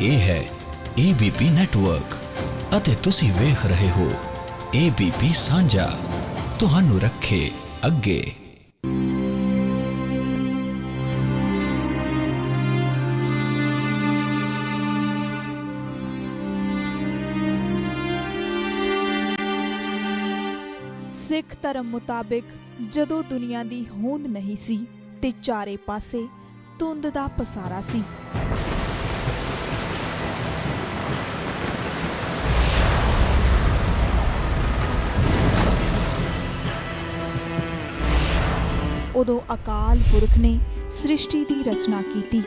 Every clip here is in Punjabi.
ਇਹ ਹੈ ABP ਨੈਟਵਰਕ ਅਤੇ ਤੁਸੀਂ ਵੇਖ ਰਹੇ ਹੋ ABP ਸਾਂਝਾ। ਤੁਹਾਨੂੰ ਰੱਖੇ ਅੱਗੇ। ਸਿੱਖ ਧਰਮ ਮੁਤਾਬਿਕ ਜਦੋਂ ਦੁਨੀਆ ਦੀ ਹੋਂਦ ਨਹੀਂ ਸੀ ਤੇ ਚਾਰੇ ਪਾਸੇ ਧੁੰਦ ਦਾ ਪਸਾਰਾ ਸੀ। ਉਦੋਂ ਅਕਾਲ ਪੁਰਖ ਨੇ ਸ੍ਰਿਸ਼ਟੀ ਦੀ ਰਚਨਾ ਕੀਤੀ।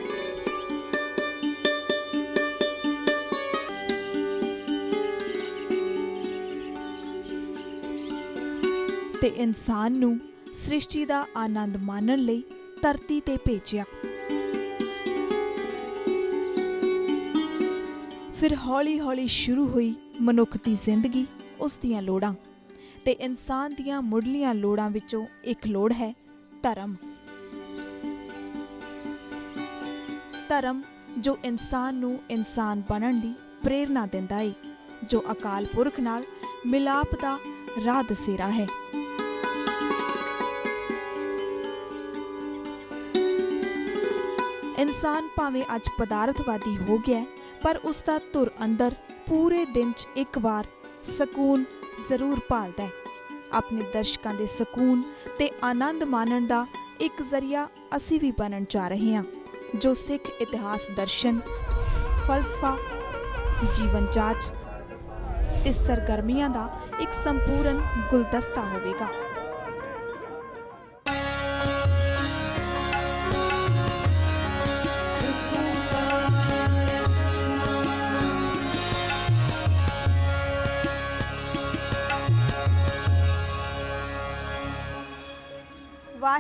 ਤੇ ਇਨਸਾਨ ਨੂੰ ਸ੍ਰਿਸ਼ਟੀ ਦਾ ਆਨੰਦ ਮਾਣਨ ਲਈ ਧਰਤੀ ਤੇ ਭੇਜਿਆ। ਫਿਰ ਹੌਲੀ-ਹੌਲੀ ਸ਼ੁਰੂ ਹੋਈ ਮਨੁੱਖ ਦੀ ਜ਼ਿੰਦਗੀ, ਉਸ ਦੀਆਂ ਲੋੜਾਂ। ਤੇ ਇਨਸਾਨ ਦੀਆਂ ਮੁੱਢਲੀਆਂ ਲੋੜਾਂ ਵਿੱਚੋਂ ਇੱਕ ਲੋੜ ਹੈ ਧਰਮ। ਧਰਮ ਜੋ ਇਨਸਾਨ ਨੂੰ ਇਨਸਾਨ ਬਣਨ ਦੀ ਪ੍ਰੇਰਣਾ ਦਿੰਦਾ ਏ, ਜੋ ਅਕਾਲ ਪੁਰਖ ਨਾਲ ਮਿਲਾਪ ਦਾ ਰਾਹ ਦਸੇਰਾ ਹੈ। ਇਨਸਾਨ ਭਾਵੇਂ ਅੱਜ ਪਦਾਰਥਵਾਦੀ ਹੋ ਗਿਆ ਪਰ ਉਸ ਦਾ ਧੁਰ ਅੰਦਰ ਪੂਰੇ ਦਿਨ 'ਚ ਇੱਕ ਵਾਰ ਸਕੂਨ ਜ਼ਰੂਰ ਭਾਲਦਾ ਹੈ। ਆਪਣੇ ਦਰਸ਼ਕਾਂ ਦੇ ਸਕੂਨ ਤੇ ਆਨੰਦ ਮਾਣਨ ਦਾ ਇੱਕ ਜ਼ਰੀਆ ਅਸੀਂ ਵੀ ਬਣਨ ਜਾ ਰਹੇ ਹਾਂ, ਜੋ ਸਿੱਖ ਇਤਿਹਾਸ ਦਰਸ਼ਨ, ਫਲਸਫਾ, ਜੀਵਨ ਜਾਂਚ ਇਸ ਸਰਗਰਮੀਆਂ ਦਾ ਇੱਕ ਸੰਪੂਰਨ ਗੁਲਦਸਤਾ ਹੋਵੇਗਾ।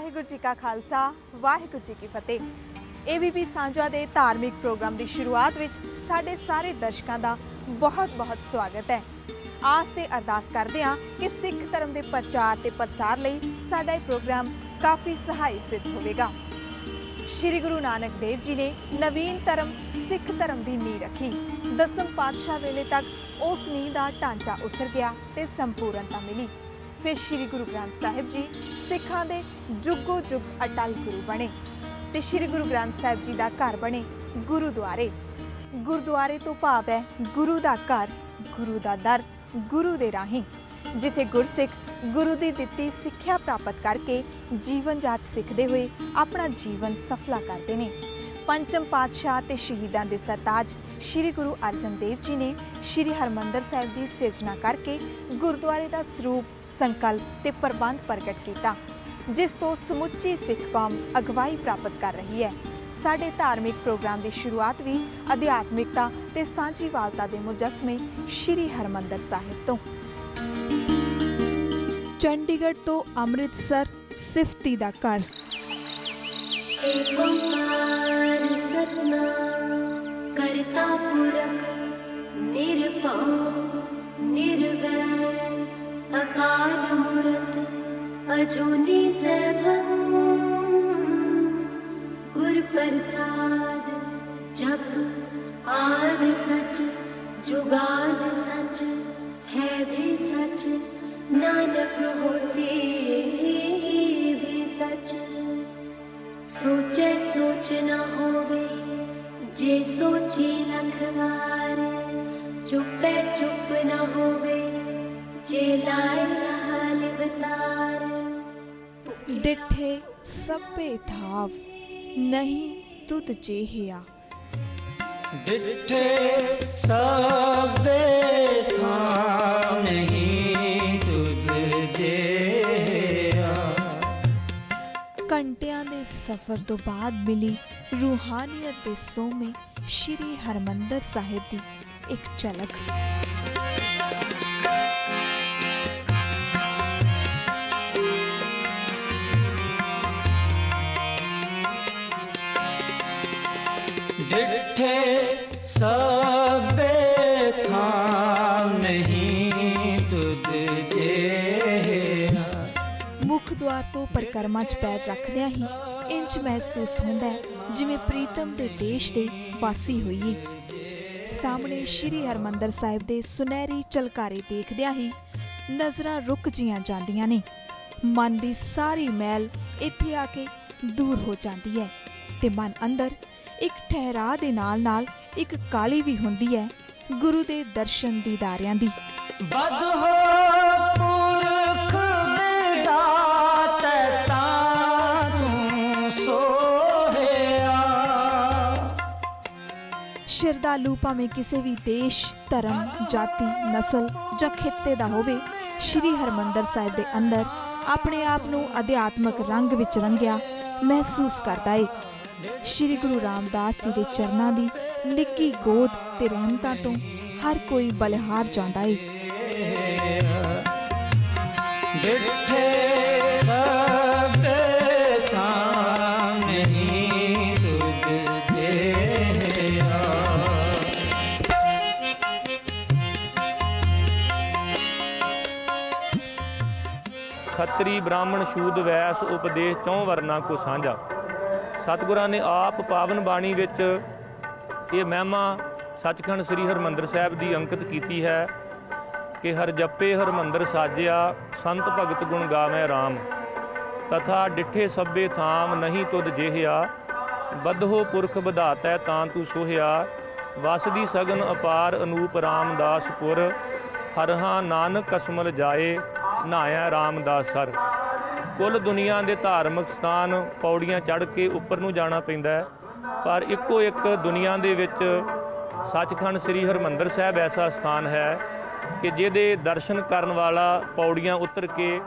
ਵਾਹਿਗੁਰੂ ਜੀ ਕਾ ਖਾਲਸਾ, ਵਾਹਿਗੁਰੂ ਜੀ ਕੀ ਫਤਿਹ। ABP ਸਾਂਝਾ ਦੇ ਧਾਰਮਿਕ ਪ੍ਰੋਗਰਾਮ ਦੀ ਸ਼ੁਰੂਆਤ ਵਿੱਚ ਸਾਡੇ ਸਾਰੇ ਦਰਸ਼ਕਾਂ ਦਾ ਬਹੁਤ-ਬਹੁਤ ਸਵਾਗਤ ਹੈ। ਆਸ ਤੇ ਅਰਦਾਸ ਕਰਦੇ ਹਾਂ ਕਿ ਸਿੱਖ ਧਰਮ ਦੇ ਪ੍ਰਚਾਰ ਤੇ ਪ੍ਰਸਾਰ ਲਈ ਸਾਡਾ ਇਹ ਪ੍ਰੋਗਰਾਮ ਕਾਫੀ ਸਹਾਈ ਸਿੱਧ ਹੋਵੇਗਾ। ਸ਼੍ਰੀ ਗੁਰੂ ਨਾਨਕ ਦੇਵ ਜੀ ਨੇ ਨਵੀਨ ਧਰਮ, ਸਿੱਖ ਧਰਮ ਦੀ ਨੀਂਹ ਰੱਖੀ। ਦਸਮ ਪਾਤਸ਼ਾਹ ਵੇਲੇ ਤੱਕ ਉਸ ਨੀਂਹ ਦਾ ਢਾਂਚਾ ਉਸਰ ਗਿਆ ਤੇ ਸੰਪੂਰਨਤਾ ਮਿਲੀ। ਫਿਰ ਸ਼੍ਰੀ ਗੁਰੂ ਗ੍ਰੰਥ ਸਾਹਿਬ ਜੀ ਸਿੱਖਾਂ ਦੇ ਜੁਗੋ ਜੁਗ ਅਟਲ ਗੁਰੂ ਬਣੇ ਤੇ ਸ਼੍ਰੀ ਗੁਰੂ ਗ੍ਰੰਥ ਸਾਹਿਬ ਜੀ ਦਾ ਘਰ ਬਣੇ ਗੁਰਦੁਆਰੇ। ਗੁਰਦੁਆਰੇ ਤੋਂ ਭਾਵ ਹੈ ਗੁਰੂ ਦਾ ਘਰ, ਗੁਰੂ ਦਾ ਦਰ, ਗੁਰੂ ਦੇ ਰਾਹੀਂ, ਜਿੱਥੇ ਗੁਰਸਿੱਖ ਗੁਰੂ ਦੀ ਦਿੱਤੀ ਸਿੱਖਿਆ ਪ੍ਰਾਪਤ ਕਰਕੇ ਜੀਵਨ ਜਾਚ ਸਿੱਖਦੇ ਹੋਏ ਆਪਣਾ ਜੀਵਨ ਸਫਲਾ ਕਰਦੇ ਨੇ। ਪੰਚਮ ਪਾਤਸ਼ਾਹ ਤੇ ਸ਼ਹੀਦਾਂ ਦੇ ਸਰਤਾਜ ਸ਼੍ਰੀ ਗੁਰੂ ਅਰਜਨ ਦੇਵ ਜੀ ਨੇ ਸ਼੍ਰੀ ਹਰਮੰਦਰ ਸਾਹਿਬ ਦੀ ਸਿਰਜਣਾ ਕਰਕੇ ਗੁਰਦੁਆਰੇ ਦਾ ਸਰੂਪ, ਸੰਕਲਪ ਤੇ ਪ੍ਰਬੰਧ ਪ੍ਰਗਟ ਕੀਤਾ, ਜਿਸ ਤੋਂ ਸਮੁੱਚੀ ਸਿੱਖ ਕੌਮ ਅਗਵਾਈ ਪ੍ਰਾਪਤ ਕਰ ਰਹੀ ਹੈ। ਸਾਡੇ ਧਾਰਮਿਕ ਪ੍ਰੋਗਰਾਮ ਦੀ ਸ਼ੁਰੂਆਤ ਵੀ ਅਧਿਆਤਮਿਕਤਾ ਤੇ ਸਾਂਝੀਵਾਲਤਾ ਦੇ ਮੁਜਸਮੇ ਸ਼੍ਰੀ ਹਰਮੰਦਰ ਸਾਹਿਬ ਤੋਂ। ਚੰਡੀਗੜ੍ਹ ਤੋਂ ਅੰਮ੍ਰਿਤਸਰ, ਸਿਫਤੀ ਦਾ ਘਰ। ਏਕ ਓੰਕਾਰ ਸਤਨਾਮ। ਕਰਤਾ ਪੁਰਖ, ਨਿਰਭਉ ਨਿਰਵੈਰ ਅਕਾਲ ਮੂਰਤ, ਅਜੂਨੀ ਸੈਭੰ। ਗੁਰ ਪ੍ਰਸਾਦ, ਜਪ, ਆਦ ਸਚ, ਜੁਗਾਦ ਸਚ, ਹੈ ਵੀ ਸਚ। ਨਾਨਕ ਹੋਸੀ ਵੀ ਸਚ। ਸੋਚੇ ਸੋਚ ਨਾ ਹੋਵੇ, ਜੇ ਸੋਚੀ ਲਖ ਵਾਰ। ਚੁੱਪੇ ਚੁੱਪ ਨਾ ਹੋਵੇ ਜੇ ਲਾਇ ਰਹਾ ਲਿਵਤਾਰ ਡਿਠੇ ਸਭੇ ਥਾਵ ਨਹੀਂ ਤੁਧ ਜੇਹਿਆ ਡਿਠੇ ਸਭੇ ਥਾਂ ਨਹੀਂ ਤੁਧ ਘੰਟਿਆਂ ਦੇ ਸਫ਼ਰ ਤੋਂ ਬਾਅਦ ਮਿਲੀ ਰੂਹਾਨੀਅਤ ਦੇ ਸੋਮੇ ਸ਼੍ਰੀ ਹਰਮੰਦਰ ਸਾਹਿਬ ਦੀ ਇੱਕ ਝਲਕ। ਡਿਠੇ ਸਭੇ ਥਾਂ ਨਹੀਂ ਤੁਧ ਜਿਹਾ ਮੁੱਖ ਦੁਆਰ ਤੋਂ ਪਰਕਰਮਾ 'ਚ ਪੈਰ ਰੱਖਦਿਆਂ ਹੀ ਇੰਜ ਮਹਿਸੂਸ ਹੁੰਦਾ ਹੈ ਜਿਵੇਂ ਪ੍ਰੀਤਮ ਦੇ ਦੇਸ਼ ਦੇ ਵਾਸੀ ਹੋਈਏ। ਸਾਹਮਣੇ ਸ਼੍ਰੀ ਹਰਮੰਦਰ ਸਾਹਿਬ ਦੇ ਸੁਨਹਿਰੀ ਚਲਕਾਰੇ ਦੇਖਦਿਆਂ ਹੀ ਨਜ਼ਰਾਂ ਰੁਕ ਜੀਆਂ ਜਾਂਦੀਆਂ ਨੇ। ਮਨ ਦੀ ਸਾਰੀ ਮੈਲ ਇੱਥੇ ਆ ਕੇ ਦੂਰ ਹੋ ਜਾਂਦੀ ਹੈ ਤੇ ਮਨ ਅੰਦਰ ਇੱਕ ਠਹਿਰਾ ਦੇ ਨਾਲ-ਨਾਲ ਇੱਕ ਕਾਲੀ ਵੀ ਹੁੰਦੀ ਹੈ ਗੁਰੂ ਦੇ ਦਰਸ਼ਨ ਦੀਦਾਰਿਆਂ ਦੀ। ਬਦ ਹੋ ਸ਼ਰਧਾਲੂ ਭਾਵੇਂ ਕਿਸੇ ਵੀ ਦੇਸ਼, ਧਰਮ, ਜਾਤੀ, ਨਸਲ ਜਾਂ ਖਿੱਤੇ ਦਾ ਹੋਵੇ ਸ਼੍ਰੀ ਹਰਮੰਦਰ ਸਾਹਿਬ ਦੇ ਅੰਦਰ ਆਪਣੇ ਆਪ ਨੂੰ ਅਧਿਆਤਮਕ ਰੰਗ ਵਿੱਚ ਰੰਗਿਆ ਮਹਿਸੂਸ ਕਰਦਾ ਏ। ਸ਼੍ਰੀ ਗੁਰੂ ਰਾਮਦਾਸ ਜੀ ਦੇ ਚਰਨਾਂ ਦੀ ਨਿੱਕੀ ਗੋਦ ਤੇ ਰਹਿਮਤਾਂ ਤੋਂ ਹਰ ਕੋਈ ਬਲਿਹਾਰ ਜਾਂਦਾ ਏ। ਡਿਠੇ ਖੱਤਰੀ ਬ੍ਰਾਹਮਣ ਸ਼ੂਦ ਵੈਸ ਉਪਦੇਸ਼ ਚੌ ਵਰਨਾ ਕੋ ਸਾਂਝਾ। ਸਤਿਗੁਰਾਂ ਨੇ ਆਪ ਪਾਵਨ ਬਾਣੀ ਵਿੱਚ ਇਹ ਮਹਿਮਾ ਸੱਚਖੰਡ ਸ੍ਰੀ ਹਰਮੰਦਰ ਸਾਹਿਬ ਦੀ ਅੰਕਿਤ ਕੀਤੀ ਹੈ ਕਿ ਹਰ ਜੱਪੇ ਹਰਮੰਦਰ ਸਾਜਿਆ, ਸੰਤ ਭਗਤ ਗੁਣ ਗਾਵੇ RAM ਤਥਾ ਡਿਠੇ ਸਭੇ ਥਾਮ ਨਹੀਂ ਤੁਧ ਜਿਹਿਆ, ਬਧੋ ਪੁਰਖ ਵਧਾਤੈ ਤਾਂ ਤੂੰ ਸੋਹਿਆ। ਵਸਦੀ ਸਗਨ ਅਪਾਰ ਅਨੂਪ ਰਾਮਦਾਸਪੁਰ ਹਰਹਾ ਨਾਨਕ ਕਸਮਲ ਜਾਏ। ਨਹਾਇਆ ਰਾਮਦਾਸ ਸਰ। ਕੁੱਲ ਦੁਨੀਆ ਦੇ ਧਾਰਮਿਕ ਸਥਾਨ ਪੌੜੀਆਂ ਚੜ੍ਹ ਕੇ ਉੱਪਰ ਨੂੰ ਜਾਣਾ ਪੈਂਦਾ ਹੈ। ਪਰ ਇੱਕੋ ਇੱਕ ਦੁਨੀਆ ਦੇ ਵਿੱਚ ਸੱਚਖੰਡ ਸ੍ਰੀ ਹਰਮੰਦਰ ਸਾਹਿਬ ਐਸਾ ਸਥਾਨ ਹੈ ਕਿ ਜਿਹਦੇ ਦਰਸ਼ਨ ਕਰਨ ਵਾਲਾ ਪੌੜੀਆਂ ਉਤਰ ਕੇ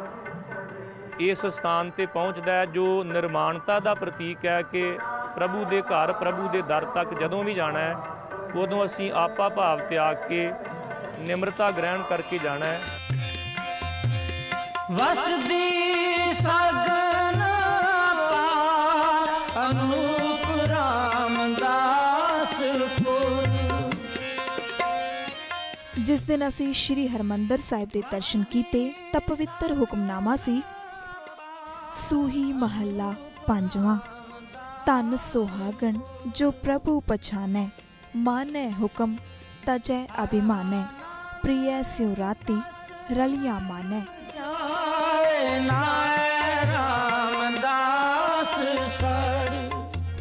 ਇਸ ਸਥਾਨ ਤੇ ਪਹੁੰਚਦਾ ਹੈ, ਜੋ ਨਿਰਮਾਣਤਾ ਦਾ ਪ੍ਰਤੀਕ ਹੈ ਕਿ ਪ੍ਰਭੂ ਦੇ ਘਰ, ਪ੍ਰਭੂ ਦੇ ਦਰ ਤੱਕ ਜਦੋਂ ਵੀ ਜਾਣਾ ਹੈ, ਉਦੋਂ ਅਸੀਂ ਆਪਾ ਭਾਵ ਤਿਆਗ ਕੇ ਨਿਮਰਤਾ ਗ੍ਰਹਿਣ ਕਰਕੇ ਜਾਣਾ ਹੈ। ਵਸਦੀ ਸਗਨ ਪਾਰ ਅਨੂਪ ਰਾਮਦਾਸ ਪੁਰ। ਜਿਸ ਦਿਨ ਅਸੀਂ ਸ਼੍ਰੀ ਹਰਮੰਦਰ ਸਾਹਿਬ ਦੇ ਦਰਸ਼ਨ ਕੀਤੇ, ਤਾਂ ਪਵਿੱਤਰ ਹੁਕਮਨਾਮਾ ਸੀ, ਸੂਹੀ ਮਹੱਲਾ ਪੰਜਵਾਂ। ਧਨ ਸੁਹਾਗਣ ਜੋ ਪ੍ਰਭੂ ਪਛਾਨੈ, ਮਾਨੈ ਹੁਕਮ, ਤਜੈ ਅਭਿਮਾਨੈ, ਪ੍ਰਿਯ ਸਿਉ ਰਾਤੀ ਰਲਿਆ ਮਾਨੈ। ਨਾਏ ਰਾਮਦਾਸ ਸਰ।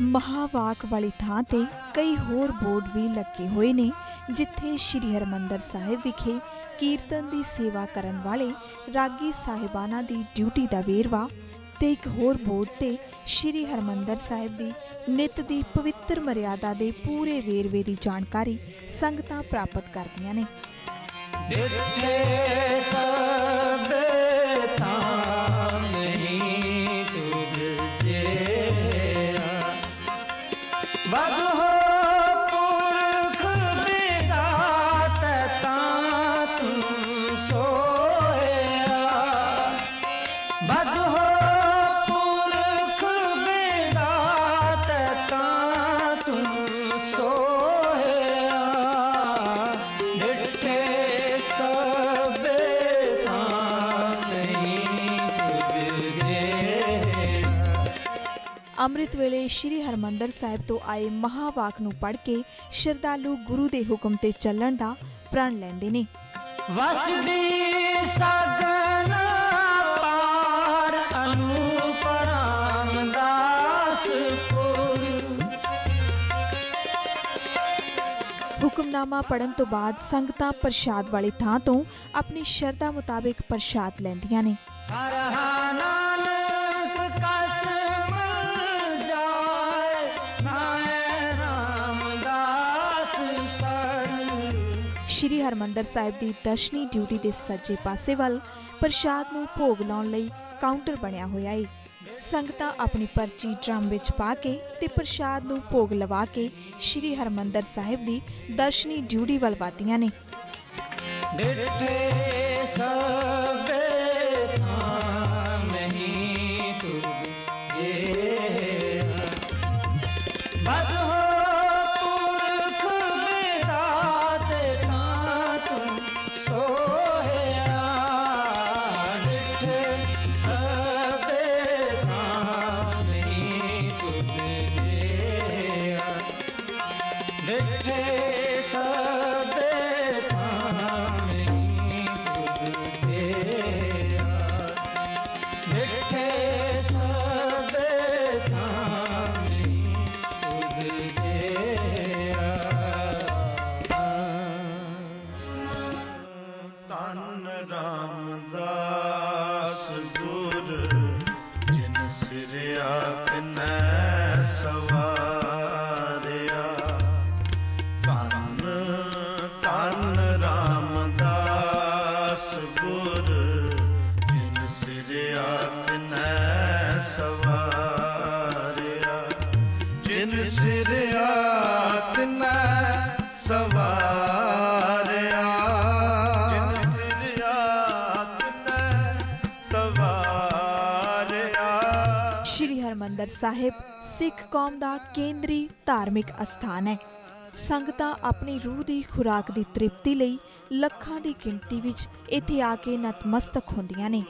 ਮਹਾਵਾਕ ਵਾਲੀ ਥਾਂ ਤੇ ਕਈ ਹੋਰ ਬੋਰਡ ਵੀ ਲੱਗੇ ਹੋਏ ਨੇ ਜਿੱਥੇ ਸ਼੍ਰੀ ਹਰਮੰਦਰ ਸਾਹਿਬ ਵਿਖੇ ਕੀਰਤਨ ਦੀ ਸੇਵਾ ਕਰਨ ਵਾਲੇ ਰਾਗੀ ਸਾਹਿਬਾਨਾਂ ਦੀ ਡਿਊਟੀ ਦਾ ਵੇਰਵਾ ਤੇ ਇੱਕ ਹੋਰ ਬੋਰਡ ਤੇ ਸ਼੍ਰੀ ਹਰਮੰਦਰ ਸਾਹਿਬ ਦੀ ਨਿਤ ਦੀ ਪਵਿੱਤਰ ਮਰਿਆਦਾ ਦੇ ਪੂਰੇ ਵੇਰਵੇ ਦੀ ਜਾਣਕਾਰੀ ਸੰਗਤਾਂ ਪ੍ਰਾਪਤ ਕਰਦੀਆਂ ਨੇ। ਸਭੇ ਅੰਮ੍ਰਿਤ ਵੇਲੇ ਸ਼੍ਰੀ ਹਰਮੰਦਰ ਸਾਹਿਬ ਤੋਂ ਆਏ ਮਹਾਵਾਕ ਨੂੰ ਪੜ੍ਹ ਕੇ ਸ਼ਰਧਾਲੂ ਗੁਰੂ ਦੇ ਹੁਕਮ ਤੇ ਚੱਲਣ ਦਾ ਪ੍ਰਣ ਲੈਂਦੇ ਨੇ। ਵਸਦੀ ਸਗਨ ਪਾਰ ਅਨੂਪ ਰਾਮਦਾਸ ਪੁਰ। ਹੁਕਮਨਾਮਾ ਪੜਨ ਤੋਂ ਬਾਅਦ ਸੰਗਤਾਂ ਪ੍ਰਸ਼ਾਦ ਵਾਲੀ ਥਾਂ ਤੋਂ ਆਪਣੀ ਸ਼ਰਧਾ ਮੁਤਾਬਿਕ ਪ੍ਰਸ਼ਾਦ ਲੈਂਦੀਆਂ ਨੇ। ਹਰ ਨਾਨਕ ਸ਼੍ਰੀ ਹਰਮੰਦਰ ਸਾਹਿਬ ਦੀ ਦਰਸ਼ਨੀ ਡਿਊਟੀ ਦੇ ਸੱਜੇ ਪਾਸੇ ਵੱਲ ਪ੍ਰਸ਼ਾਦ ਨੂੰ ਭੋਗ ਲਾਉਣ ਲਈ ਕਾਊਂਟਰ ਬਣਿਆ ਹੋਇਆ ਏ। ਸੰਗਤਾਂ ਆਪਣੀ ਪਰਚੀ ਡਰਮ ਵਿੱਚ ਪਾ ਕੇ ਤੇ ਪ੍ਰਸ਼ਾਦ ਨੂੰ ਭੋਗ ਲਵਾ ਕੇ ਸ਼੍ਰੀ ਹਰਮੰਦਰ ਸਾਹਿਬ ਦੀ ਦਰਸ਼ਨੀ ਡਿਊਟੀ ਵੱਲ ਵਧਦੀਆਂ ਨੇ। ਡਿਠੇ ਸਭੇ ਸਾਹਿਬ ਸਿੱਖ ਕੌਮ ਦਾ ਕੇਂਦਰੀ ਧਾਰਮਿਕ ਅਸਥਾਨ ਹੈ। ਸੰਗਤਾਂ ਆਪਣੀ ਰੂਹ ਦੀ ਖੁਰਾਕ ਦੀ ਤ੍ਰਿਪਤੀ ਲਈ ਲੱਖਾਂ ਦੀ ਗਿਣਤੀ ਵਿੱਚ ਇੱਥੇ ਆ ਕੇ ਨਤਮਸਤਕ ਹੁੰਦੀਆਂ ਨੇ।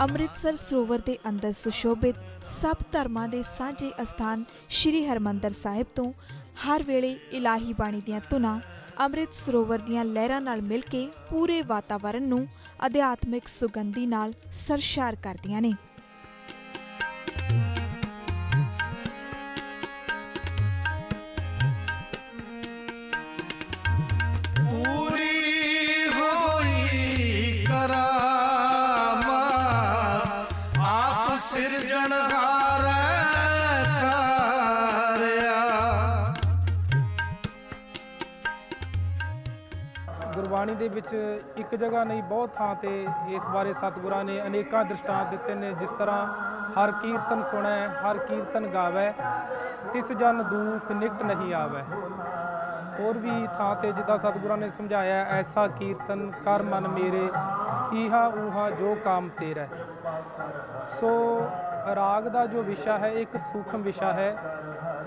ਅੰਮ੍ਰਿਤਸਰ ਸਰੋਵਰ ਦੇ ਅੰਦਰ ਸੁਸ਼ੋਭਿਤ ਸਭ ਧਰਮਾਂ ਦੇ ਸਾਂਝੇ ਅਸਥਾਨ ਸ਼੍ਰੀ ਹਰਮੰਦਰ ਸਾਹਿਬ ਤੋਂ ਹਰ ਵੇਲੇ ਇਲਾਹੀ ਬਾਣੀ ਦੀਆਂ ਧੁਨਾਂ ਅੰਮ੍ਰਿਤ ਸਰੋਵਰ ਦੀਆਂ ਲਹਿਰਾਂ ਨਾਲ ਮਿਲ ਕੇ ਪੂਰੇ ਵਾਤਾਵਰਣ ਨੂੰ ਅਧਿਆਤਮਿਕ ਸੁਗੰਧੀ ਨਾਲ ਸਰਸ਼ਾਰ ਕਰਦੀਆਂ ਨੇ। ਦੇ ਵਿੱਚ ਇੱਕ ਜਗ੍ਹਾ ਨਹੀਂ, ਬਹੁਤ ਥਾਂ ਤੇ ਇਸ ਬਾਰੇ ਸਤਿਗੁਰਾਂ ਨੇ ਅਨੇਕਾਂ ਦ੍ਰਿਸ਼ਟਾਂਤ ਦਿੱਤੇ ਨੇ, ਜਿਸ ਤਰ੍ਹਾਂ ਹਰ ਕੀਰਤਨ ਸੁਣੈ, ਹਰ ਕੀਰਤਨ ਗਾਵੈ, ਤਿਸ ਜਨ ਦੁਖ ਨਿਕਟ ਨਹੀਂ ਆਵੈ। ਹੋਰ ਵੀ ਥਾਂ ਤੇ ਜਿੱਦਾਂ ਸਤਿਗੁਰਾਂ ਨੇ ਸਮਝਾਇਆ, ਐਸਾ ਕੀਰਤਨ ਕਰ ਮਨ ਮੇਰੇ, ਈਹਾ ਊਹਾ ਜੋ ਕਾਮ ਤੇਰਾ। ਸੋ ਰਾਗ ਦਾ ਜੋ ਵਿਸ਼ਾ ਹੈ, ਇੱਕ ਸੂਖਮ ਵਿਸ਼ਾ ਹੈ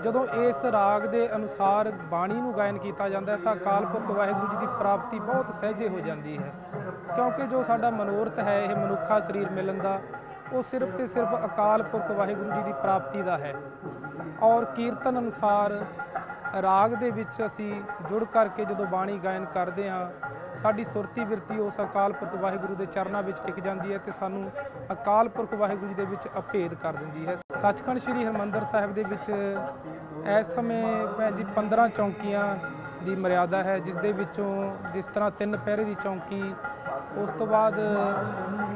ਜਦੋਂ ਇਸ ਰਾਗ ਦੇ ਅਨੁਸਾਰ ਬਾਣੀ ਨੂੰ ਗਾਇਨ ਕੀਤਾ ਜਾਂਦਾ ਹੈ ਤਾਂ ਅਕਾਲ ਪੁਰਖ ਵਾਹਿਗੁਰੂ ਜੀ ਦੀ ਪ੍ਰਾਪਤੀ ਬਹੁਤ ਸਹਿਜੇ ਹੋ ਜਾਂਦੀ ਹੈ। ਕਿਉਂਕਿ ਜੋ ਸਾਡਾ ਮਨੋਰਥ ਹੈ, ਇਹ ਮਨੁੱਖਾ ਸਰੀਰ ਮਿਲਣ ਦਾ, ਉਹ ਸਿਰਫ ਤੇ ਸਿਰਫ ਅਕਾਲ ਪੁਰਖ ਵਾਹਿਗੁਰੂ ਜੀ ਦੀ ਪ੍ਰਾਪਤੀ ਦਾ ਹੈ। ਔਰ ਕੀਰਤਨ ਅਨੁਸਾਰ ਰਾਗ ਦੇ ਵਿੱਚ ਅਸੀਂ ਜੁੜ ਕਰਕੇ ਜਦੋਂ ਬਾਣੀ ਗਾਇਨ ਕਰਦੇ ਹਾਂ ਸਾਡੀ ਸੁਰਤੀ ਬਿਰਤੀ ਉਸ ਅਕਾਲ ਪੁਰਖ ਵਾਹਿਗੁਰੂ ਦੇ ਚਰਨਾਂ ਵਿੱਚ ਟਿਕ ਜਾਂਦੀ ਹੈ ਤੇ ਸਾਨੂੰ ਅਕਾਲ ਪੁਰਖ ਵਾਹਿਗੁਰੂ ਜੀ ਦੇ ਵਿੱਚ ਅਭੇਦ ਕਰ ਦਿੰਦੀ ਹੈ। ਸੱਚਖੰਡ ਸ੍ਰੀ ਹਰਮੰਦਰ ਸਾਹਿਬ ਦੇ ਵਿੱਚ ਇਸ ਸਮੇਂ ਭੈਣ ਜੀ 15 ਚੌਂਕੀਆਂ ਦੀ ਮਰਿਆਦਾ ਹੈ, ਜਿਸ ਦੇ ਵਿੱਚੋਂ ਜਿਸ ਤਰ੍ਹਾਂ ਤਿੰਨ ਪਹਿਰੇ ਦੀ ਚੌਂਕੀ, ਉਸ ਤੋਂ ਬਾਅਦ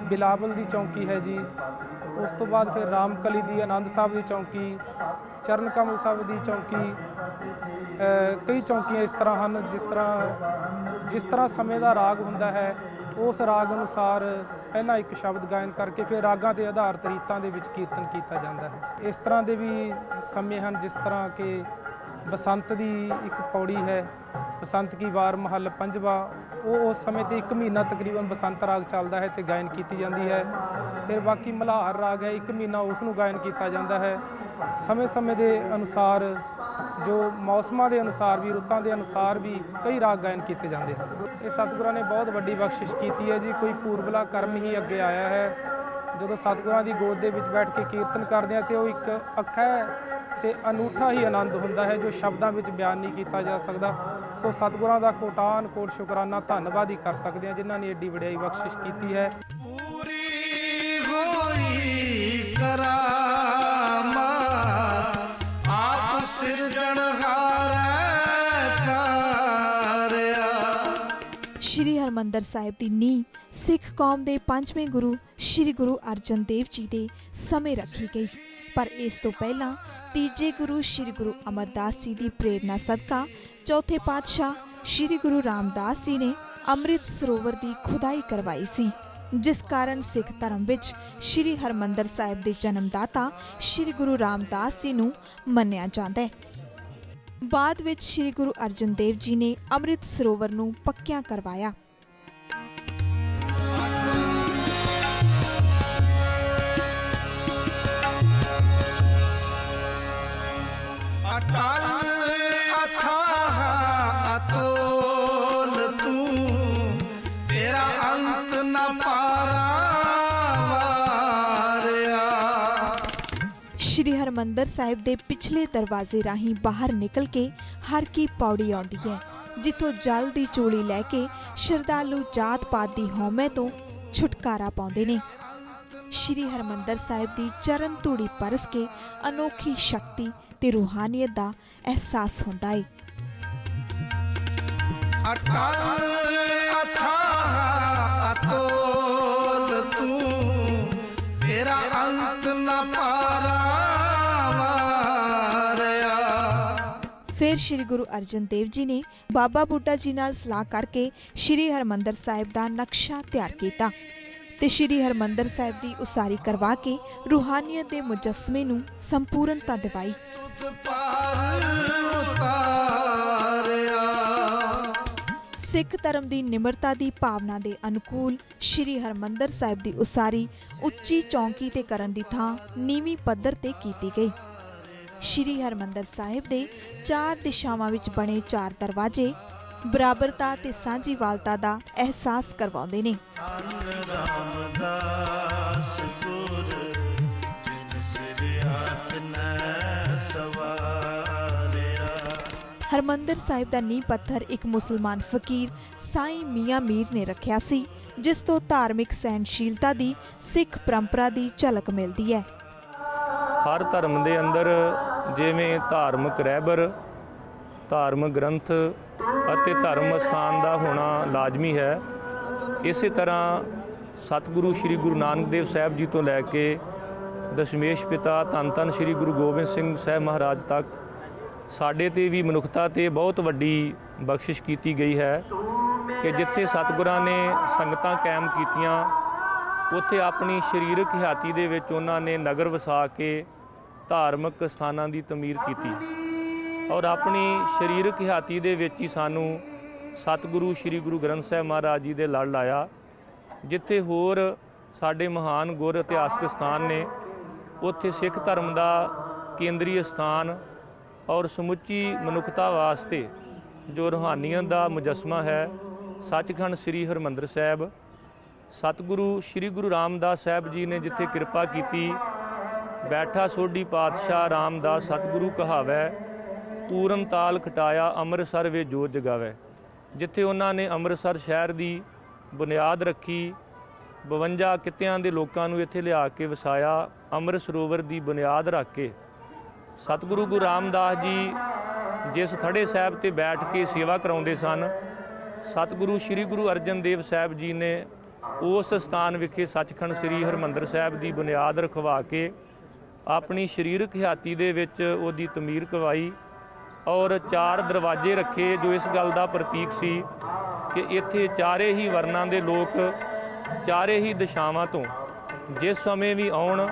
ਬਿਲਾਵਲ ਦੀ ਚੌਂਕੀ ਹੈ ਜੀ, ਉਸ ਤੋਂ ਬਾਅਦ ਫਿਰ ਰਾਮਕਲੀ ਦੀ, ਆਨੰਦ ਸਾਹਿਬ ਦੀ ਚੌਂਕੀ ਚਰਨ ਕਮਲ ਸਾਹਿਬ ਦੀ ਚੌਂਕੀ ਕਈ ਚੌਂਕੀਆਂ ਇਸ ਤਰ੍ਹਾਂ ਹਨ, ਜਿਸ ਤਰ੍ਹਾਂ ਜਿਸ ਤਰ੍ਹਾਂ ਸਮੇਂ ਦਾ ਰਾਗ ਹੁੰਦਾ ਹੈ, ਉਸ ਰਾਗ ਅਨੁਸਾਰ ਪਹਿਲਾਂ ਇੱਕ ਸ਼ਬਦ ਗਾਇਨ ਕਰਕੇ ਫਿਰ ਰਾਗਾਂ ਦੇ ਆਧਾਰਿਤ ਰੀਤਾਂ ਦੇ ਵਿੱਚ ਕੀਰਤਨ ਕੀਤਾ ਜਾਂਦਾ ਹੈ। ਇਸ ਤਰ੍ਹਾਂ ਦੇ ਵੀ ਸਮੇਂ ਹਨ ਜਿਸ ਤਰ੍ਹਾਂ ਕਿ ਬਸੰਤ ਦੀ ਇੱਕ ਪੌੜੀ ਹੈ, ਬਸੰਤ ਕੀ ਵਾਰ ਮਹੱਲ ਪੰਜਵਾ, ਉਹ ਉਸ ਸਮੇਂ ਤੇ ਇੱਕ ਮਹੀਨਾ ਤਕਰੀਬਨ ਬਸੰਤ ਰਾਗ ਚੱਲਦਾ ਹੈ ਤੇ ਗਾਇਨ ਕੀਤੀ ਜਾਂਦੀ ਹੈ। ਫਿਰ ਬਾਕੀ ਮਲਹਾਰ ਰਾਗ ਹੈ, ਇੱਕ ਮਹੀਨਾ ਉਸ ਨੂੰ ਗਾਇਨ ਕੀਤਾ ਜਾਂਦਾ ਹੈ। ਸਮੇਂ-ਸਮੇਂ ਦੇ ਅਨੁਸਾਰ, ਜੋ ਮੌਸਮਾਂ ਦੇ ਅਨੁਸਾਰ ਵੀ, ਰੁੱਤਾਂ ਦੇ ਅਨੁਸਾਰ ਵੀ ਕਈ ਰਾਗ ਗਾਇਨ ਕੀਤੇ ਜਾਂਦੇ ਹਨ। ਇਹ ਸਤਿਗੁਰਾਂ ਨੇ ਬਹੁਤ ਵੱਡੀ ਬਖਸ਼ਿਸ਼ ਕੀਤੀ ਹੈ ਜੀ। ਕੋਈ ਪੂਰਬਲਾ ਕਰਮ ਹੀ ਅੱਗੇ ਆਇਆ ਹੈ। ਜਦੋਂ ਸਤਿਗੁਰਾਂ ਦੀ ਗੋਦ ਦੇ ਵਿੱਚ ਬੈਠ ਕੇ ਕੀਰਤਨ ਕਰਦੇ ਆ ਤੇ ਉਹ ਇੱਕ ਅੱਖਾਂ ਤੇ ਅਨੂਠਾ ਹੀ ਆਨੰਦ ਹੁੰਦਾ ਹੈ, ਜੋ ਸ਼ਬਦਾਂ ਵਿੱਚ ਬਿਆਨ ਨਹੀਂ ਕੀਤਾ ਜਾ ਸਕਦਾ। ਸੋ ਸਤਿਗੁਰਾਂ ਦਾ ਕੋਟਾਨ ਕੋਟ ਸ਼ੁਕਰਾਨਾ ਧੰਨਵਾਦ ਹੀ ਕਰ ਸਕਦੇ ਹਾਂ, ਜਿਨ੍ਹਾਂ ਨੇ ਏਡੀ ਵਡਿਆਈ ਬਖਸ਼ਿਸ਼ ਕੀਤੀ ਹੈ। ਪੂਰੀ ਹੋਈ ਕਰਾਮਾ ਸ਼੍ਰੀ ਹਰਮੰਦਰ ਸਾਹਿਬ ਦੀ ਨੀਂਹ ਸਿੱਖ ਕੌਮ ਦੇ ਪੰਜਵੇਂ ਗੁਰੂ ਸ਼੍ਰੀ ਗੁਰੂ ਅਰਜਨ ਦੇਵ ਜੀ ਦੇ ਸਮੇਂ ਰੱਖੀ ਗਈ। ਪਰ ਇਸ ਤੋਂ ਪਹਿਲਾਂ ਤੀਜੇ ਗੁਰੂ ਸ਼੍ਰੀ ਗੁਰੂ ਅਮਰਦਾਸ ਜੀ ਦੀ ਪ੍ਰੇਰਣਾ ਸਦਕਾ ਚੌਥੇ ਪਾਤਸ਼ਾਹ ਸ਼੍ਰੀ ਗੁਰੂ ਰਾਮਦਾਸ ਜੀ ਨੇ ਅੰਮ੍ਰਿਤ ਸਰੋਵਰ ਦੀ ਖੁਦਾਈ ਕਰਵਾਈ ਸੀ। ਜਿਸ ਕਾਰਨ ਸਿੱਖ ਧਰਮ ਵਿੱਚ ਸ਼੍ਰੀ ਹਰਮੰਦਰ ਸਾਹਿਬ ਦੇ ਜਨਮਦਾਤਾ ਸ਼੍ਰੀ ਗੁਰੂ ਰਾਮਦਾਸ ਜੀ ਨੂੰ ਮੰਨਿਆ ਜਾਂਦਾ ਹੈ। ਬਾਅਦ ਵਿੱਚ ਸ੍ਰੀ ਗੁਰੂ ਅਰਜਨ ਦੇਵ ਜੀ ਨੇ ਅੰਮ੍ਰਿਤ ਸਰੋਵਰ ਨੂੰ ਪੱਕਿਆ ਕਰਵਾਇਆ। ਅਟਲ ਹਰਮੰਦਰ ਸਾਹਿਬ ਦੇ ਪਿਛਲੇ ਦਰਵਾਜ਼ੇ ਰਾਹੀਂ ਬਾਹਰ ਨਿਕਲ ਕੇ ਹਰ ਕੀ ਪੌੜੀ ਆਉਂਦੀ ਹੈ, ਜਿੱਥੋਂ ਜਲ ਦੀ ਚੋਲੀ ਲੈ ਕੇ ਸ਼ਰਧਾਲੂ ਜਾਤ ਪਾਤ ਦੀ ਹਉਮੈ ਤੋਂ ਛੁਟਕਾਰਾ ਪਾਉਂਦੇ ਨੇ। ਸ਼੍ਰੀ ਹਰਮੰਦਰ ਸਾਹਿਬ ਦੀ ਚਰਨ ਧੂੜੀ ਪਰਸ ਕੇ ਅਨੋਖੀ ਸ਼ਕਤੀ ਤੇ ਰੂਹਾਨੀਅਤ ਦਾ ਅਹਿਸਾਸ ਹੁੰਦਾ ਏ ਅਟਲ ਫਿਰ ਸ਼੍ਰੀ ਗੁਰੂ ਅਰਜਨ ਦੇਵ ਜੀ ਨੇ ਬਾਬਾ ਬੁੱਢਾ ਜੀ ਨਾਲ ਸਲਾਹ ਕਰਕੇ ਸ਼੍ਰੀ ਹਰਮੰਦਰ ਸਾਹਿਬ ਦਾ ਨਕਸ਼ਾ ਤਿਆਰ ਕੀਤਾ ਤੇ ਸ਼੍ਰੀ ਹਰਮੰਦਰ ਸਾਹਿਬ ਦੀ ਉਸਾਰੀ ਕਰਵਾ ਕੇ ਰੂਹਾਨੀਅਤ ਦੇ ਮੁਜੱਸਮੇ ਨੂੰ ਸੰਪੂਰਨਤਾ ਦਿਵਾਈ। ਸਿੱਖ ਧਰਮ ਦੀ ਨਿਮਰਤਾ ਦੀ ਭਾਵਨਾ ਦੇ ਅਨੁਕੂਲ ਸ਼੍ਰੀ ਹਰਮੰਦਰ ਸਾਹਿਬ ਦੀ ਉਸਾਰੀ ਉੱਚੀ ਚੌਂਕੀ ਤੇ ਕਰਨ ਦੀ ਥਾਂ ਨੀਵੀਂ ਪੱਧਰ ਤੇ ਕੀਤੀ ਗਈ। ਸ਼੍ਰੀ ਹਰਮੰਦਰ ਸਾਹਿਬ ਦੇ ਚਾਰ ਦਿਸ਼ਾਵਾਂ ਵਿੱਚ ਬਣੇ ਚਾਰ ਦਰਵਾਜ਼ੇ ਬਰਾਬਰਤਾ ਤੇ ਸਾਂਝੀਵਾਲਤਾ ਦਾ ਅਹਿਸਾਸ ਕਰਵਾਉਂਦੇ ਨੇ। ਰਾਮਦਾਸ ਹਰਮੰਦਰ ਸਾਹਿਬ ਦਾ ਨੀਂਹ ਪੱਥਰ ਇੱਕ ਮੁਸਲਮਾਨ ਫਕੀਰ ਸਾਈਂ ਮੀਆਂ ਮੀਰ ਨੇ ਰੱਖਿਆ ਸੀ, ਜਿਸ ਤੋਂ ਧਾਰਮਿਕ ਸਹਿਣਸ਼ੀਲਤਾ ਦੀ ਸਿੱਖ ਪਰੰਪਰਾ ਦੀ ਝਲਕ ਮਿਲਦੀ ਹੈ। ਹਰ ਧਰਮ ਦੇ ਅੰਦਰ ਜਿਵੇਂ ਧਾਰਮਿਕ ਰਹਿਬਰ, ਧਾਰਮਿਕ ਗ੍ਰੰਥ ਅਤੇ ਧਰਮ ਸਥਾਨ ਦਾ ਹੋਣਾ ਲਾਜ਼ਮੀ ਹੈ। ਇਸੇ ਤਰ੍ਹਾਂ ਸਤਿਗੁਰੂ ਸ੍ਰੀ ਗੁਰੂ ਨਾਨਕ ਦੇਵ ਸਾਹਿਬ ਜੀ ਤੋਂ ਲੈ ਕੇ ਦਸ਼ਮੇਸ਼ ਪਿਤਾ ਧੰਨ ਧੰਨ ਸ੍ਰੀ ਗੁਰੂ ਗੋਬਿੰਦ ਸਿੰਘ ਸਾਹਿਬ ਮਹਾਰਾਜ ਤੱਕ ਸਾਡੇ ਤੇ ਵੀ ਮਨੁੱਖਤਾ ਤੇ ਬਹੁਤ ਵੱਡੀ ਬਖਸ਼ਿਸ਼ ਕੀਤੀ ਗਈ ਹੈ ਕਿ ਜਿੱਥੇ ਸਤਿਗੁਰਾਂ ਨੇ ਸੰਗਤਾਂ ਕਾਇਮ ਕੀਤੀਆਂ ਉੱਥੇ ਆਪਣੀ ਸਰੀਰਕ ਹਿਆਤੀ ਦੇ ਵਿੱਚ ਉਹਨਾਂ ਨੇ ਨਗਰ ਵਸਾ ਕੇ ਧਾਰਮਿਕ ਸਥਾਨਾਂ ਦੀ ਤਮੀਰ ਕੀਤੀ ਔਰ ਆਪਣੀ ਸਰੀਰਕ ਹਿਆਤੀ ਦੇ ਵਿੱਚ ਹੀ ਸਾਨੂੰ ਸਤਿਗੁਰੂ, ਸ੍ਰੀ ਗੁਰੂ ਗ੍ਰੰਥ ਸਾਹਿਬ ਮਹਾਰਾਜ ਜੀ ਦੇ ਲੜ ਲਾਇਆ, ਜਿੱਥੇ ਹੋਰ ਸਾਡੇ ਮਹਾਨ ਗੁਰ ਇਤਿਹਾਸਕ ਸਥਾਨ ਨੇ, ਉੱਥੇ ਸਿੱਖ ਧਰਮ ਦਾ ਕੇਂਦਰੀ ਸਥਾਨ ਔਰ ਸਮੁੱਚੀ ਮਨੁੱਖਤਾ ਵਾਸਤੇ ਜੋ ਰੂਹਾਨੀਅਤ ਦਾ ਮੁਜਸਮਾ ਹੈ, ਸੱਚਖੰਡ ਸ੍ਰੀ ਹਰਮੰਦਰ ਸਾਹਿਬ ਸਤਿਗੁਰੂ ਸ੍ਰੀ ਗੁਰੂ ਰਾਮਦਾਸ ਸਾਹਿਬ ਜੀ ਨੇ ਜਿੱਥੇ ਕਿਰਪਾ ਕੀਤੀ, ਬੈਠਾ ਸੋਢੀ ਪਾਤਸ਼ਾਹ ਰਾਮਦਾਸ ਸਤਿਗੁਰੂ ਕਹਾਵੈ, ਪੂਰਨ ਤਾਲ ਖਟਾਇਆ ਅੰਮ੍ਰਿਤਸਰ ਵੇ ਜੋਤ ਜਗਾਵੇ। ਜਿੱਥੇ ਉਹਨਾਂ ਨੇ ਅੰਮ੍ਰਿਤਸਰ ਸ਼ਹਿਰ ਦੀ ਬੁਨਿਆਦ ਰੱਖੀ 52 ਕਿੱਤਿਆਂ ਦੇ ਲੋਕਾਂ ਨੂੰ ਇੱਥੇ ਲਿਆ ਕੇ ਵਸਾਇਆ, ਅੰਮ੍ਰਿਤ ਸਰੋਵਰ ਦੀ ਬੁਨਿਆਦ ਰੱਖ ਕੇ। ਸਤਿਗੁਰੂ ਗੁਰੂ ਰਾਮਦਾਸ ਜੀ ਜਿਸ ਥੜੇ ਸਾਹਿਬ ਤੇ ਬੈਠ ਕੇ ਸੇਵਾ ਕਰਾਉਂਦੇ ਸਨ, ਸਤਿਗੁਰੂ ਸ੍ਰੀ ਗੁਰੂ ਅਰਜਨ ਦੇਵ ਸਾਹਿਬ ਜੀ ਨੇ ਉਸ ਸਥਾਨ ਵਿਖੇ ਸੱਚਖੰਡ ਸ੍ਰੀ ਹਰਮੰਦਰ ਸਾਹਿਬ ਦੀ ਬੁਨਿਆਦ ਰਖਵਾ ਕੇ ਆਪਣੀ ਸਰੀਰਕ ਹਿਆਤੀ ਦੇ ਵਿੱਚ ਉਹਦੀ ਤਮੀਰ ਕਰਵਾਈ ਔਰ ਚਾਰ ਦਰਵਾਜ਼ੇ ਰੱਖੇ, ਜੋ ਇਸ ਗੱਲ ਦਾ ਪ੍ਰਤੀਕ ਸੀ ਕਿ ਇੱਥੇ ਚਾਰੇ ਹੀ ਵਰਨਾਂ ਦੇ ਲੋਕ ਚਾਰੇ ਹੀ ਦਿਸ਼ਾਵਾਂ ਤੋਂ ਜਿਸ ਸਮੇਂ ਵੀ ਆਉਣ,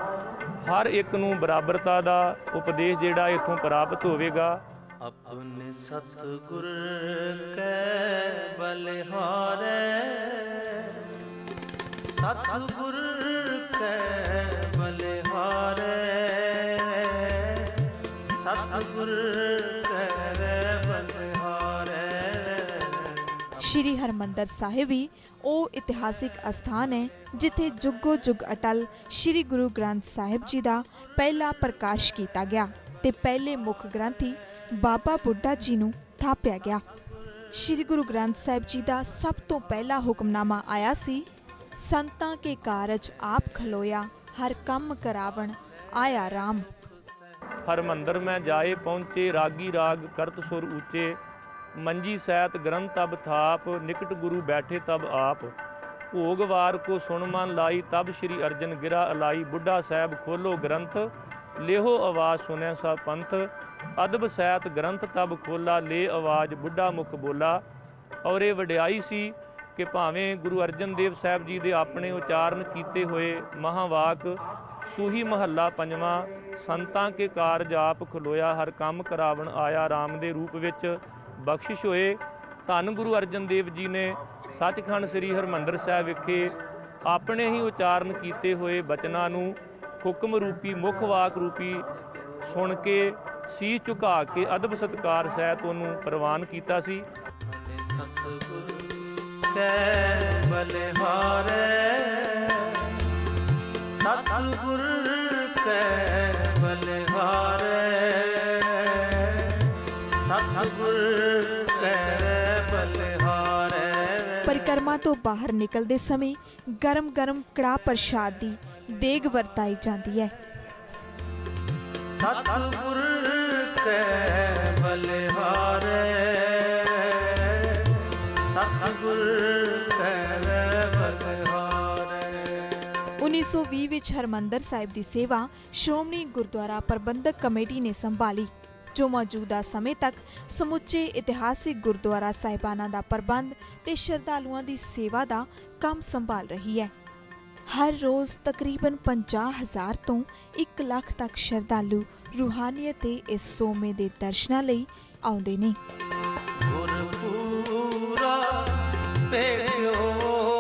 ਹਰ ਇੱਕ ਨੂੰ ਬਰਾਬਰਤਾ ਦਾ ਉਪਦੇਸ਼ ਜਿਹੜਾ ਇੱਥੋਂ ਪ੍ਰਾਪਤ ਹੋਵੇਗਾ। ਆਪਣੇ ਸਤਿਗੁਰ ਕੈ ਬਲਿਹਾਰੈ ਸਤਿਗੁਰ ਕੈ ਬਲਿਹਾਰੈ ਸਤਿਗੁਰ ਕੈ ਬਲਿਹਾਰੈ ਸ਼੍ਰੀ ਹਰਮੰਦਰ ਸਾਹਿਬ ਵੀ ਉਹ ਇਤਿਹਾਸਿਕ ਅਸਥਾਨ ਹੈ, ਜਿੱਥੇ ਜੁਗੋ ਜੁਗ ਅਟਲ ਸ਼੍ਰੀ ਗੁਰੂ ਗ੍ਰੰਥ ਸਾਹਿਬ ਜੀ ਦਾ ਪਹਿਲਾ ਪ੍ਰਕਾਸ਼ ਕੀਤਾ ਗਿਆ ਤੇ ਪਹਿਲੇ ਮੁੱਖ ਗ੍ਰੰਥੀ ਬਾਬਾ ਬੁੱਢਾ ਜੀ ਨੂੰ ਥਾਪਿਆ ਗਿਆ। ਸ਼੍ਰੀ ਗੁਰੂ ਗ੍ਰੰਥ ਸਾਹਿਬ ਜੀ ਦਾ ਸਭ ਤੋਂ ਪਹਿਲਾ ਹੁਕਮਨਾਮਾ ਆਇਆ ਸੀ ਸੰਤਾਂ ਕੇ ਕਾਰਜ ਆਪ ਖਲੋਇਆ, ਹਰ ਕੰਮ ਕਰਾਵਣ ਆਇਆ RAM ਹਰਮੰਦਰ ਮੈਂ ਜਾਏ ਪਹੁੰਚੇ, ਰਾਗੀ ਰਾਗ ਕਰਤ ਸੁਰ ਉੱਚੇ ਮੰਜੀ ਸੈਤ ਗ੍ਰੰਥ ਤਬ ਥਾਪ, ਨਿਕਟ ਗੁਰੂ ਬੈਠੇ ਤਬ ਆਪ। ਭੋਗ ਵਾਰ ਕੋ ਸੁਣ ਮਨ ਲਾਈ, ਤਬ ਸ਼੍ਰੀ ਅਰਜਨ ਗਿਰਾ ਅਲਾਈ। ਬੁੱਢਾ ਸਾਹਿਬ ਖੋਲੋ ਗ੍ਰੰਥ, ਲੇਹੋ ਆਵਾਜ਼ ਸੁਨੈ ਸਾ ਪੰਥ। ਅਦਬ ਸੈਤ ਗ੍ਰੰਥ ਤਬ ਖੋਲਾ, ਲੇ ਆਵਾਜ਼ ਬੁੱਢਾ ਮੁਖ ਬੋਲਾ। ਔਰ ਇਹ ਵਡਿਆਈ ਸੀ ਕਿ ਭਾਵੇਂ ਗੁਰੂ ਅਰਜਨ ਦੇਵ ਸਾਹਿਬ ਜੀ ਦੇ ਆਪਣੇ ਉਚਾਰਨ ਕੀਤੇ ਹੋਏ ਮਹਾਵਾਕ ਸੂਹੀ ਮਹੱਲਾ ਪੰਜਵਾਂ, ਸੰਤਾਂ ਕੇ ਕਾਰਜ ਆਪ ਖਲੋਇਆ, ਹਰ ਕੰਮ ਕਰਾਵਣ ਆਇਆ RAM ਦੇ ਰੂਪ ਵਿੱਚ ਬਖਸ਼ਿਸ਼ ਹੋਏ। ਧੰਨ ਗੁਰੂ ਅਰਜਨ ਦੇਵ ਜੀ ਨੇ ਸੱਚਖੰਡ ਸ੍ਰੀ ਹਰਮੰਦਰ ਸਾਹਿਬ ਵਿਖੇ ਆਪਣੇ ਹੀ ਉਚਾਰਨ ਕੀਤੇ ਹੋਏ ਬਚਨਾਂ ਨੂੰ ਹੁਕਮ ਰੂਪੀ, ਮੁੱਖ ਵਾਕ ਰੂਪੀ ਸੁਣ ਕੇ ਸੀ ਝੁਕਾ ਕੇ ਅਦਬ ਸਤਕਾਰ ਸਹਿਤ ਉਹਨੂੰ ਪ੍ਰਵਾਨ ਕੀਤਾ ਸੀ। ਸਤਿਗੁਰ ਪਰਿਕਰਮਾ ਤੋਂ ਬਾਹਰ ਨਿਕਲਦੇ ਸਮੇਂ ਗਰਮ-ਗਰਮ ਕੜਾ ਪ੍ਰਸ਼ਾਦ ਦੀ ਦੇਗ ਵਰਤਾਈ ਜਾਂਦੀ ਹੈ। ਸਤਿਗੁਰ ਕੈ ਬਲਿਹਾਰੇ ਸਤਿਗੁਰ ਕੈ ਬਲਿਹਾਰੈ 1920 ਵਿੱਚ ਹਰਮੰਦਰ ਸਾਹਿਬ ਦੀ ਸੇਵਾ ਸ਼੍ਰੋਮਣੀ ਗੁਰਦੁਆਰਾ ਪ੍ਰਬੰਧਕ ਕਮੇਟੀ ਨੇ ਸੰਭਾਲੀ, ਜੋ ਮੌਜੂਦਾ ਸਮੇਂ ਤੱਕ ਸਮੁੱਚੇ ਇਤਿਹਾਸਿਕ ਗੁਰਦੁਆਰਾ ਸਾਹਿਬਾਨਾਂ ਦਾ ਪ੍ਰਬੰਧ ਤੇ ਸ਼ਰਧਾਲੂਆਂ ਦੀ ਸੇਵਾ ਦਾ ਕੰਮ ਸੰਭਾਲ ਰਹੀ ਹੈ। ਹਰ ਰੋਜ਼ ਤਕਰੀਬਨ 50000 ਤੋਂ 1 ਲੱਖ ਤੱਕ ਸ਼ਰਧਾਲੂ ਰੂਹਾਨੀਅਤ ਤੇ ਇਸ ਸੋਮੇ ਦੇ ਦਰਸ਼ਨਾਂ ਲਈ ਆਉਂਦੇ ਨੇ। ਪੇੜਿਓ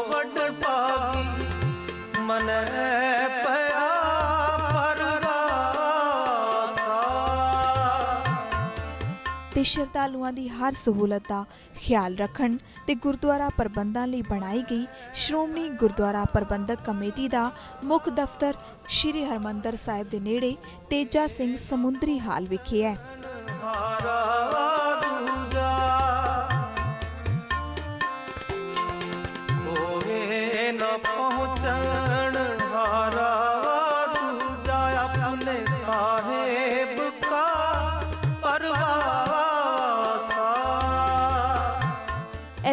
ਵੱਡ ਪਾਗੀ ਮਨ ਪਿਆ ਪਰਵਾਸਾ ਤੇ ਸ਼ਰਧਾਲੂਆਂ ਦੀ ਹਰ ਸਹੂਲਤ ਦਾ ਖਿਆਲ ਰੱਖਣ ਤੇ ਗੁਰਦੁਆਰਾ ਪ੍ਰਬੰਧਾਂ ਲਈ ਬਣਾਈ ਗਈ ਸ਼੍ਰੋਮਣੀ ਗੁਰਦੁਆਰਾ ਪ੍ਰਬੰਧਕ ਕਮੇਟੀ ਦਾ ਮੁੱਖ ਦਫ਼ਤਰ ਸ੍ਰੀ ਹਰਮੰਦਰ ਸਾਹਿਬ ਦੇ ਨੇੜੇ ਤੇਜਾ ਸਿੰਘ ਸਮੁੰਦਰੀ ਹਾਲ ਵਿਖੇ ਹੈ।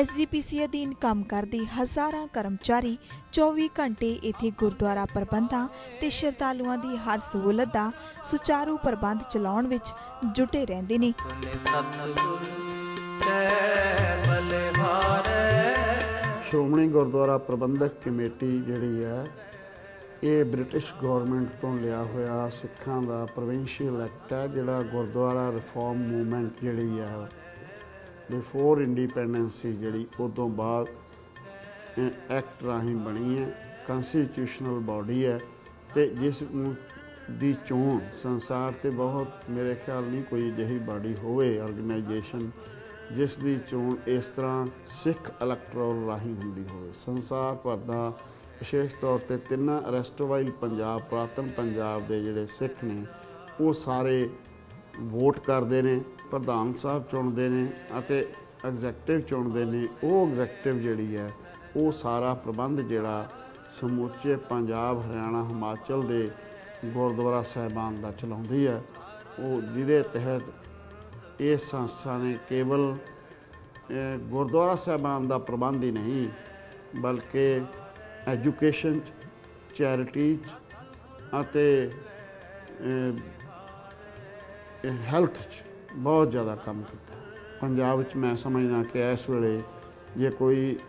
ਐਸਜੀਪੀਸੀ ਅਧੀਨ ਕੰਮ ਕਰਦੇ ਹਜ਼ਾਰਾਂ ਕਰਮਚਾਰੀ 24 ਘੰਟੇ ਇੱਥੇ ਗੁਰਦੁਆਰਾ ਪ੍ਰਬੰਧਾਂ ਤੇ ਸ਼ਰਧਾਲੂਆਂ ਦੀ ਹਰ ਸਹੂਲਤ ਦਾ ਸੁਚਾਰੂ ਪ੍ਰਬੰਧ ਚਲਾਉਣ ਵਿੱਚ ਜੁਟੇ ਰਹਿੰਦੇ ਨੇ। ਸ਼੍ਰੋਮਣੀ ਗੁਰਦੁਆਰਾ ਪ੍ਰਬੰਧਕ ਕਮੇਟੀ ਜਿਹੜੀ ਹੈ, ਇਹ ਬ੍ਰਿਟਿਸ਼ ਗਵਰਨਮੈਂਟ ਤੋਂ ਲਿਆ ਹੋਇਆ ਸਿੱਖਾਂ ਦਾ ਪ੍ਰੋਵਿੰਸ਼ੀਅਲ ਐਕਟ ਹੈ, ਜਿਹੜਾ ਗੁਰਦੁਆਰਾ ਰਿਫਾਰਮ ਮੂਵਮੈਂਟ ਜਿਹੜੀ ਹੈ ਬਿਫੋਰ ਇੰਡੀਪੈਂਡੈਂਸੀ ਜਿਹੜੀ, ਉਦੋਂ ਬਾਅਦ ਐਕਟ ਰਾਹੀਂ ਬਣੀ ਹੈ ਕਨਸਟੀਟਿਊਸ਼ਨਲ ਬਾਡੀ ਹੈ ਤੇ ਜਿਸ ਦੀ ਚੋਣ ਸੰਸਾਰ ਤੇ ਬਹੁਤ ਮੇਰੇ ਖਿਆਲ ਨਹੀਂ ਕੋਈ ਅਜਿਹੀ ਬਾਡੀ ਹੋਵੇ ਆਰਗੇਨਾਈਜੇਸ਼ਨ ਜਿਸ ਦੀ ਚੋਣ ਇਸ ਤਰ੍ਹਾਂ ਸਿੱਖ ਇਲੈਕਟੋਰਲ ਰਾਹੀਂ ਹੁੰਦੀ ਹੋਵੇ। ਸੰਸਾਰ ਭਰ ਦਾ ਵਿਸ਼ੇਸ਼ ਤੌਰ ਤੇ ਤਿੰਨਾਂ ਅਰੈਸਟਵਾਈਲ ਪੰਜਾਬ, ਪ੍ਰਾਤਨ ਪੰਜਾਬ ਦੇ ਜਿਹੜੇ ਸਿੱਖ ਨੇ, ਉਹ ਸਾਰੇ ਵੋਟ ਕਰਦੇ ਨੇ। ਪ੍ਰਧਾਨ ਸਾਹਿਬ ਚੁਣਦੇ ਨੇ ਅਤੇ ਐਗਜ਼ੈਕਟਿਵ ਚੁਣਦੇ ਨੇ, ਉਹ ਐਗਜ਼ੈਕਟਿਵ ਜਿਹੜੀ ਹੈ, ਉਹ ਸਾਰਾ ਪ੍ਰਬੰਧ ਜਿਹੜਾ ਸਮੁੱਚੇ ਪੰਜਾਬ, ਹਰਿਆਣਾ, ਹਿਮਾਚਲ ਦੇ ਗੁਰਦੁਆਰਾ ਸਾਹਿਬਾਨ ਦਾ ਚਲਾਉਂਦੀ ਹੈ। ਉਹ ਜਿਹਦੇ ਤਹਿਤ ਇਹ ਸੰਸਥਾ ਨੇ ਕੇਵਲ ਗੁਰਦੁਆਰਾ ਸਾਹਿਬਾਨ ਦਾ ਪ੍ਰਬੰਧ ਹੀ ਨਹੀਂ, ਬਲਕਿ ਐਜੂਕੇਸ਼ਨ ਚ ਚੈਰਿਟੀ ਚ ਅਤੇ ਹੈਲਥ ਚ ਬਹੁਤ ਜ਼ਿਆਦਾ ਕੰਮ ਕੀਤਾ। ਪੰਜਾਬ ਵਿੱਚ ਮੈਂ ਸਮਝਦਾ ਕਿ ਇਸ ਵੇਲੇ ਜੇ ਕੋਈ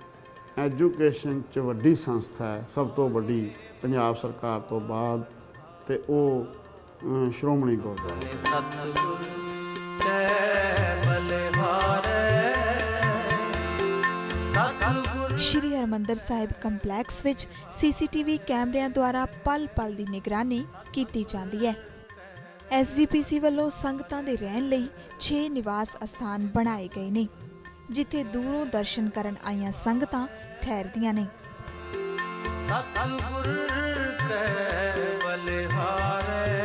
ਐਜੂਕੇਸ਼ਨ ਚ ਵੱਡੀ ਸੰਸਥਾ ਹੈ ਸਭ ਤੋਂ ਵੱਡੀ ਪੰਜਾਬ ਸਰਕਾਰ ਤੋਂ ਬਾਅਦ ਤੇ ਉਹ ਸ਼੍ਰੋਮਣੀ ਗੁਰਦੁਆਰਾ। ਬਲਿਹਾਰੈ ਸਤਿਗੁਰ ਸ਼੍ਰੀ ਹਰਮੰਦਰ ਸਾਹਿਬ ਕੰਪਲੈਕਸ ਵਿੱਚ ਸੀਸੀਟੀਵੀ ਕੈਮਰਿਆਂ ਦੁਆਰਾ ਪਲ-ਪਲ ਦੀ ਨਿਗਰਾਨੀ ਕੀਤੀ ਜਾਂਦੀ ਹੈ। ਐਸਜੀਪੀਸੀ ਵੱਲੋਂ ਸੰਗਤਾਂ ਦੇ ਰਹਿਣ ਲਈ 6 ਨਿਵਾਸ ਅਸਥਾਨ ਬਣਾਏ ਗਏ ਨੇ ਜਿੱਥੇ ਦੂਰੋਂ ਦਰਸ਼ਨ ਕਰਨ ਆਈਆਂ ਸੰਗਤਾਂ ਠਹਿਰਦੀਆਂ ਨੇ। ਸਤਿਗੁਰ ਕੈ ਬਲਿਹਾਰੈ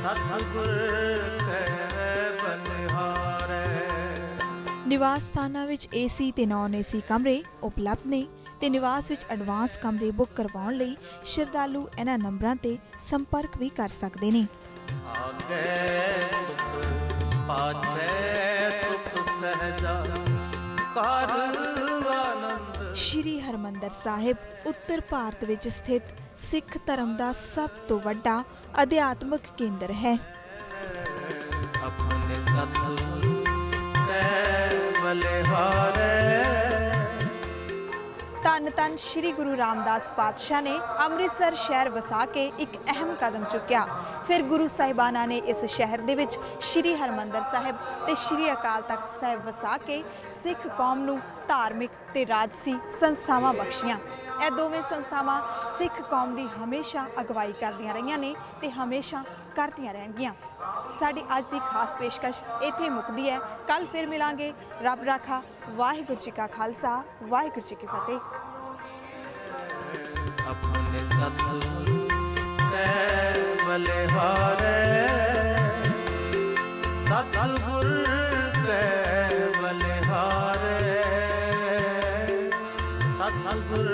ਸਤਿਗੁਰ ਕੈ ਬਲਿਹਾਰੈ ਨਿਵਾਸ ਸਥਾਨਾਂ ਵਿੱਚ ਏਸੀ ਤੇ ਨਾਨ ਏਸੀ ਕਮਰੇ ਉਪਲਬਧ ਨੇ। ਤੇ ਨਿਵਾਸ ਵਿੱਚ ਐਡਵਾਂਸ ਕਮਰੇ ਬੁੱਕ ਕਰਵਾਉਣ ਲਈ ਸ਼ਰਧਾਲੂ ਇਹਨਾਂ ਨੰਬਰਾਂ ਤੇ ਸੰਪਰਕ ਵੀ ਕਰ ਸਕਦੇ ਨੇ। ਆਗੇ ਸੁਖ ਪਾਛੈ ਸੁਖ ਸਹਜਾ ਕਰ ਆਨੰਦ। ਸ਼੍ਰੀ ਹਰਮੰਦਰ ਸਾਹਿਬ ਉੱਤਰ ਭਾਰਤ ਵਿੱਚ ਸਥਿਤ ਸਿੱਖ ਧਰਮ ਦਾ ਸਭ ਤੋਂ ਵੱਡਾ ਅਧਿਆਤਮਿਕ ਕੇਂਦਰ ਹੈ। ਆਪਣੇ ਸਤਿਗੁਰ ਕੈ ਬਲਿਹਾਰੈ ਧੰਨ ਧੰਨ ਸ਼੍ਰੀ ਗੁਰੂ ਰਾਮਦਾਸ ਪਾਤਸ਼ਾਹ ਨੇ ਅੰਮ੍ਰਿਤਸਰ ਸ਼ਹਿਰ ਵਸਾ ਕੇ ਇੱਕ ਅਹਿਮ ਕਦਮ ਚੁੱਕਿਆ। ਫਿਰ ਗੁਰੂ ਸਾਹਿਬਾਨਾਂ ਨੇ ਇਸ ਸ਼ਹਿਰ ਦੇ ਵਿੱਚ ਸ਼੍ਰੀ ਹਰਮੰਦਰ ਸਾਹਿਬ ਤੇ ਸ਼੍ਰੀ ਅਕਾਲ ਤਖਤ ਸਾਹਿਬ ਵਸਾ ਕੇ ਸਿੱਖ ਕੌਮ ਨੂੰ ਧਾਰਮਿਕ ਤੇ ਰਾਜਸੀ ਸੰਸਥਾਵਾਂ ਬਖਸ਼ੀਆਂ। ਇਹ ਦੋਵੇਂ ਸੰਸਥਾਵਾਂ ਸਿੱਖ ਕੌਮ ਦੀ ਹਮੇਸ਼ਾ ਅਗਵਾਈ ਕਰਦੀਆਂ ਰਹੀਆਂ ਨੇ ਤੇ ਹਮੇਸ਼ਾ ਕਰਦੀਆਂ ਰਹਿਣਗੀਆਂ। ਸਾਡੀ ਅੱਜ ਦੀ ਖਾਸ ਪੇਸ਼ਕਸ਼ ਇੱਥੇ ਮੁੱਕਦੀ ਹੈ। ਕੱਲ ਫਿਰ ਮਿਲਾਂਗੇ। ਰੱਬ ਰਾਖਾ। ਵਾਹਿਗੁਰੂ ਜੀ ਕਾ ਖਾਲਸਾ। ਵਾਹਿਗੁਰੂ ਜੀ ਕੀ ਫਤਿਹ। अपने सतगुर कैवल हारे सतगुर कैवल हारे सतगुर